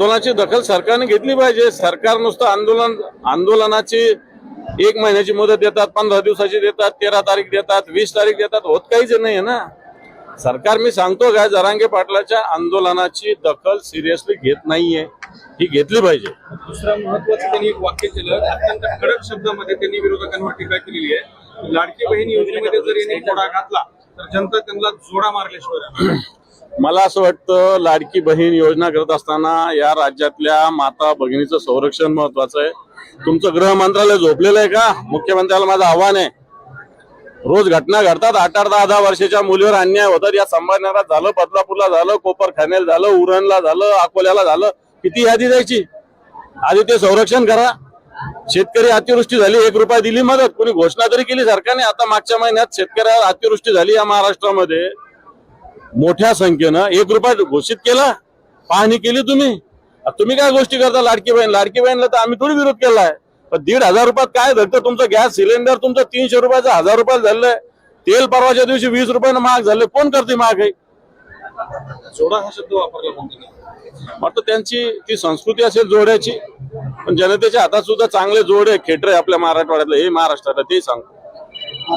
आंदोलनाची दखल सरकारने घेतली पाहिजे. सरकार नुसतं आंदोलन आंदोलनाची एक महिन्याची मुदत देतात पंधरा दिवसाची देतात तेरा तारीख देतात वीस तारीख देतात होत काहीच नाही ना. सरकार मी सांगतो काय जरांगे पाटलाच्या आंदोलनाची दखल सिरियसली घेत नाहीये. ही घेतली पाहिजे. दुसरं महत्वाचं त्यांनी एक वाक्य केलं अत्यंत कडक शब्दामध्ये त्यांनी विरोधकांवर टीका केलेली आहे. लाडकी बहीण योजनेमध्ये जर यांनी घातला तर जनता त्यांना जोडा मारल्याशिवाय मला असं वाटतं लाडकी बहीण योजना करत असताना या राज्यातल्या माता भगिनीचं संरक्षण महत्वाचं आहे. तुमचं गृह मंत्रालय झोपलेलं आहे का? मुख्यमंत्र्याला माझं आव्हान आहे. रोज घटना घडतात आठ आठ दहा दहा वर्षाच्या मुलीवर अन्याय होतात. या संभाजीनगरात झालं बदलापूरला झालं कोपरखान्याला झालं उरणला झालं अकोल्याला झालं. किती यादी द्यायची? आधी ते संरक्षण करा. शेतकरी अतिवृष्टी झाली एक रुपया दिली मदत. कोणी घोषणा तरी केली सरकारने. आता मागच्या महिन्यात शेतकऱ्यावर अतिवृष्टी झाली या महाराष्ट्रामध्ये. मोठ्या संख्येनं एक रुपया घोषित केला. पाहणी केली तुम्ही. तुम्ही काय गोष्टी करता लाडकी बहीण? लाडकी बहीणला तर आम्ही थोडी विरोध केलाय. पण दीड हजार रुपयात काय धरतं? तुमचं गॅस सिलेंडर तुमचं तीनशे रुपयाचं हजार रुपयाला झालंय तेल परवाच्या दिवशी वीस रुपयानं महाग झालंय. कोण करते महाग आहे जोडा हा शब्द वापरला त्यांची ती संस्कृती असेल जोड्याची पण जनतेच्या हातात सुद्धा चांगले जोड आहे खेटर आहे आपल्या मराठवाड्यातलं हे महाराष्ट्राला ते सांगतो